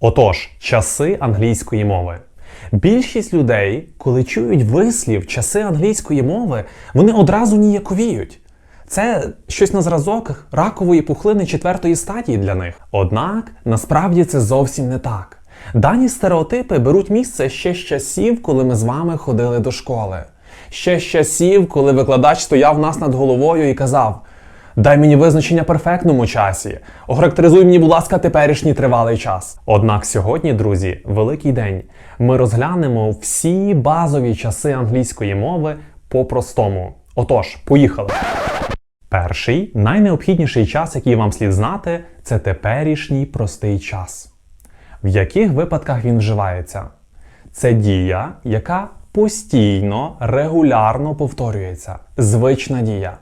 Отож, часи англійської мови. Більшість людей, коли чують вислів часи англійської мови, вони одразу ніяковіють. Це щось на зразок ракової пухлини четвертої стадії для них. Однак насправді це зовсім не так. Дані стереотипи беруть місце ще з часів, коли ми з вами ходили до школи. Ще з часів, коли викладач стояв нас над головою і казав: Дай мені визначення перфектному часі. Охарактеризуй мені, будь ласка, теперішній тривалий час. Однак сьогодні, друзі, великий день. Ми розглянемо всі базові часи англійської мови по-простому. Отож, поїхали. Перший найнеобхідніший час, який вам слід знати, це теперішній простий час. В яких випадках він вживається? Це дія, яка постійно, регулярно повторюється. Звична дія.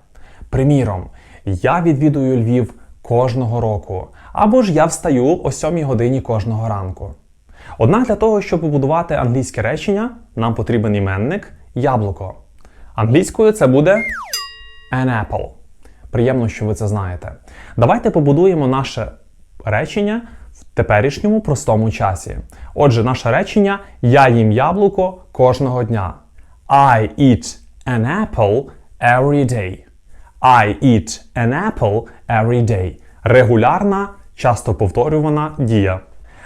Приміром, я відвідую Львів кожного року, або ж я встаю о 7 годині кожного ранку. Однак для того, щоб побудувати англійське речення, нам потрібен іменник яблуко. Англійською це буде an apple. Приємно, що ви це знаєте. Давайте побудуємо наше речення в теперішньому простому часі. Отже, наше речення Я їм яблуко кожного дня. I eat an apple every day. I eat an apple every day. Регулярна, часто повторювана дія.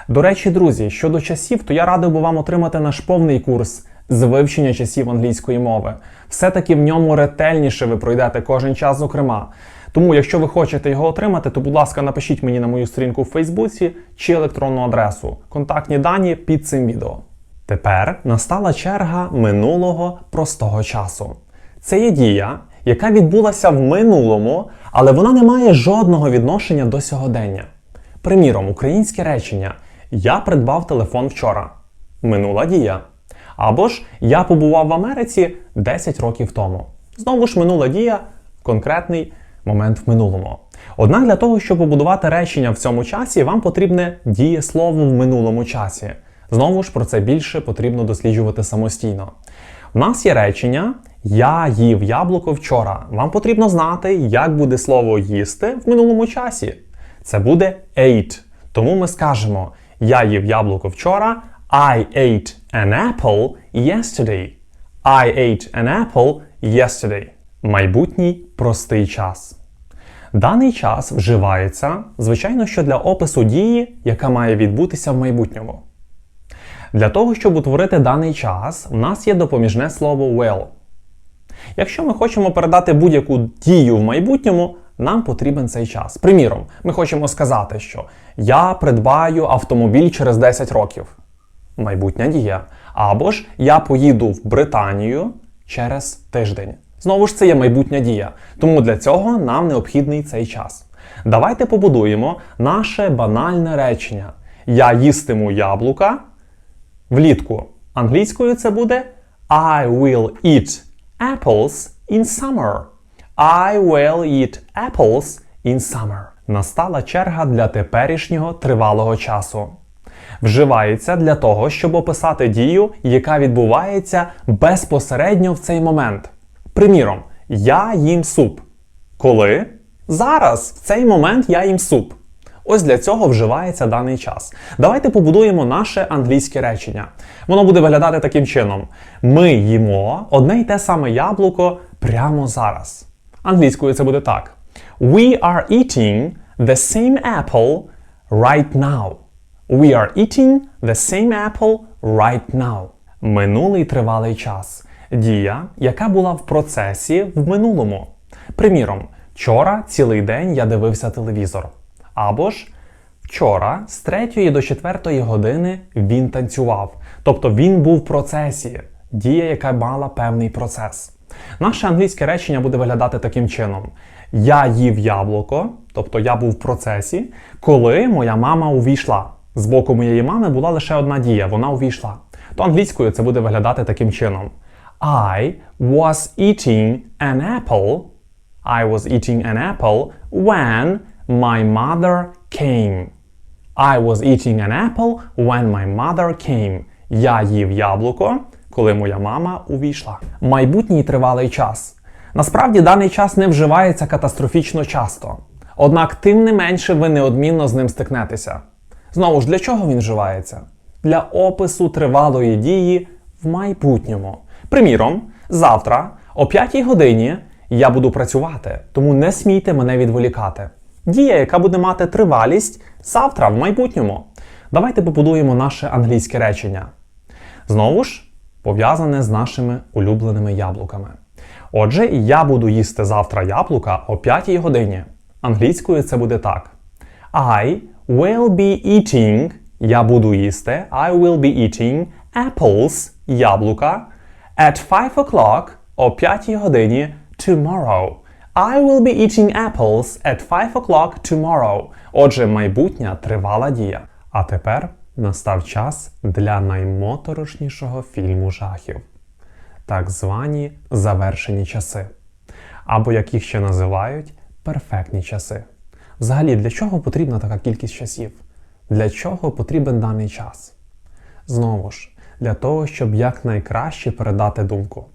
До речі, друзі, щодо часів, то я радив би вам отримати наш повний курс з вивчення часів англійської мови. Все-таки в ньому ретельніше ви пройдете кожен час, зокрема. Тому, якщо ви хочете його отримати, то, будь ласка, напишіть мені на мою сторінку в Фейсбуці чи електронну адресу. Контактні дані під цим відео. Тепер настала черга минулого простого часу. Це є дія, яка відбулася в минулому, але вона не має жодного відношення до сьогодення. Приміром, українське речення Я придбав телефон вчора. Минула дія. Або ж Я побував в Америці 10 років тому. Знову ж минула дія, конкретний момент в минулому. Однак для того, щоб побудувати речення в цьому часі, вам потрібне дієслово в минулому часі. Знову ж про це більше потрібно досліджувати самостійно. У нас є речення Я їв яблуко вчора. Вам потрібно знати, як буде слово їсти в минулому часі. Це буде ate. Тому ми скажемо Я їв яблуко вчора. I ate an apple yesterday. I ate an apple yesterday. Майбутній простий час. Даний час вживається, звичайно, що для опису дії, яка має відбутися в майбутньому. Для того, щоб утворити даний час, у нас є допоміжне слово will. Якщо ми хочемо передати будь-яку дію в майбутньому, нам потрібен цей час. Приміром, ми хочемо сказати, що я придбаю автомобіль через 10 років. Майбутня дія. Або ж я поїду в Британію через тиждень. Знову ж це є майбутня дія. Тому для цього нам необхідний цей час. Давайте побудуємо наше банальне речення. Я їстиму яблука влітку. Англійською це буде I will eat apples in summer. I will eat apples in summer. Настала черга для теперішнього тривалого часу. Вживається для того, щоб описати дію, яка відбувається безпосередньо в цей момент. Приміром, я їм суп. Коли? Зараз, в цей момент я їм суп. Ось для цього вживається даний час. Давайте побудуємо наше англійське речення. Воно буде виглядати таким чином: ми їмо одне й те саме яблуко прямо зараз. Англійською це буде так: We are eating the same apple right now. We are eating the same apple right now. Минулий тривалий час. Дія, яка була в процесі в минулому. Приміром, вчора цілий день я дивився телевізор. Або ж вчора з 3 до 4 години він танцював. Тобто він був в процесі. Дія, яка мала певний процес. Наше англійське речення буде виглядати таким чином: Я їв яблуко, тобто я був в процесі, коли моя мама увійшла. З боку моєї мами була лише одна дія, вона увійшла. То англійською це буде виглядати таким чином. I was eating an apple. I was eating an apple when my mother came. I was eating an apple when my mother came. Я їв яблуко, коли моя мама увійшла. Майбутній тривалий час. Насправді даний час не вживається катастрофічно часто. Однак, тим не менше, ви неодмінно з ним стикнетеся. Знову ж, для чого він вживається? Для опису тривалої дії в майбутньому. Приміром, завтра о 5 годині я буду працювати, тому не смійте мене відволікати. Дія, яка буде мати тривалість завтра в майбутньому. Давайте побудуємо наше англійське речення. Знову ж, пов'язане з нашими улюбленими яблуками. Отже, я буду їсти завтра яблука о 5 годині. Англійською це буде так: I will be eating. Я буду їсти. I will be eating apples яблука at 5 o'clock о 5 годині tomorrow. I will be eating apples at 5 o'clock tomorrow. Отже, майбутня тривала дія. А тепер настав час для наймоторошнішого фільму жахів так звані завершені часи, або як їх ще називають перфектні часи. Взагалі, для чого потрібна така кількість часів? Для чого потрібен даний час? Знову ж, для того, щоб якнайкраще передати думку.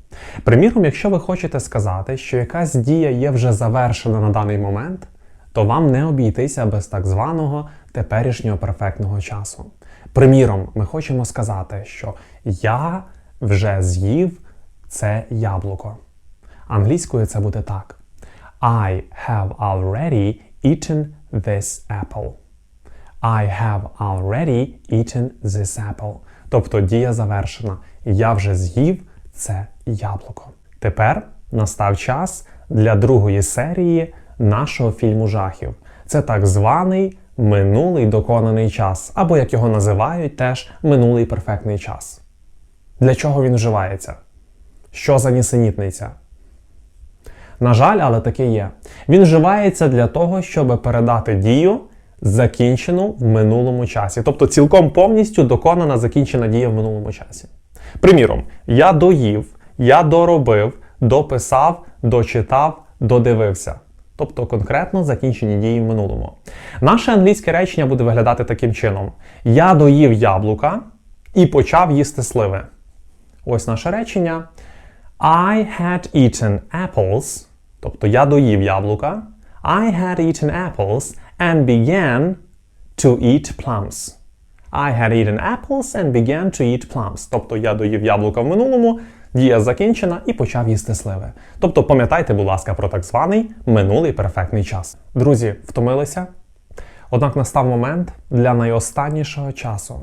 Приміром, якщо ви хочете сказати, що якась дія є вже завершена на даний момент, то вам не обійтися без так званого теперішнього перфектного часу. Приміром, ми хочемо сказати, що я вже з'їв це яблуко. Англійською це буде так: I have already eaten this apple. I have already eaten this apple. Тобто дія завершена. Я вже з'їв це яблуко. Тепер настав час для другої серії нашого фільму жахів. Це так званий минулий доконаний час, або як його називають теж минулий перфектний час. Для чого він вживається? Що за нісенітниця? На жаль, але таке є. Він вживається для того, щоб передати дію, закінчену в минулому часі. Тобто цілком повністю доконана закінчена дія в минулому часі. Приміром, я доїв, я доробив, дописав, дочитав, додивився. Тобто конкретно закінчені дії в минулому. Наше англійське речення буде виглядати таким чином: Я доїв яблука і почав їсти сливи. Ось наше речення. I had eaten apples, тобто я доїв яблука. I had eaten apples and began to eat plums. I had eaten apples and began to eat plums. Тобто я доїв яблука в минулому, дія закінчена і почав їсти сливи. Тобто пам'ятайте, будь ласка, про так званий минулий перфектний час. Друзі, втомилися? Однак настав момент для найостаннішого часу,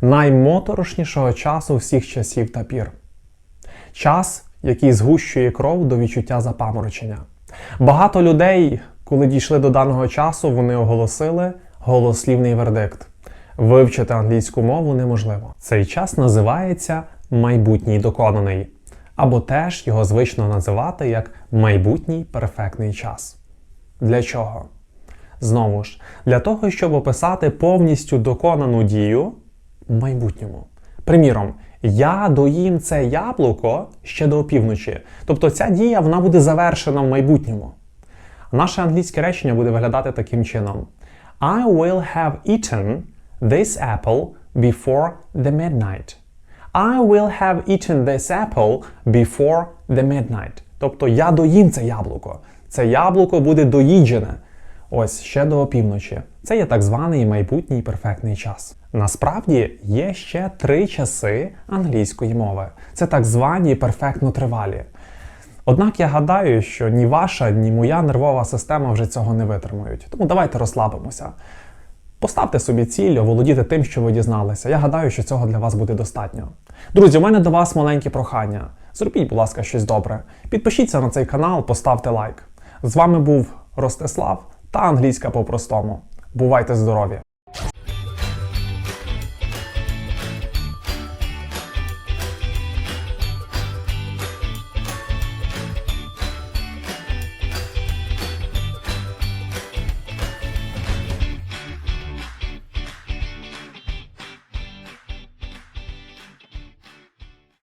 наймоторошнішого часу всіх часів та пір. Час, який згущує кров до відчуття запаморочення. Багато людей, коли дійшли до даного часу, вони оголосили голослівний вердикт. Вивчити англійську мову неможливо. Цей час називається майбутній доконаний, або теж його звично називати як майбутній перфектний час. Для чого? Знову ж, для того, щоб описати повністю доконану дію в майбутньому. Приміром, я доїм це яблуко ще до опівночі. Тобто ця дія вона буде завершена в майбутньому. Наше англійське речення буде виглядати таким чином: I will have eaten this apple before the midnight. I will have eaten this apple before the midnight. Тобто я доїм це яблуко. Це яблуко буде доїджене. Ось ще до опівночі. Це є так званий майбутній перфектний час. Насправді є ще три часи англійської мови. Це так звані перфектно тривалі. Однак я гадаю, що ні ваша, ні моя нервова система вже цього не витримують. Тому давайте розслабимося. Поставте собі ціль, оволодіти тим, що ви дізналися. Я гадаю, що цього для вас буде достатньо. Друзі, у мене до вас маленьке прохання. Зробіть, будь ласка, щось добре. Підпишіться на цей канал, поставте лайк. З вами був Ростислав та англійська по-простому. Бувайте здорові!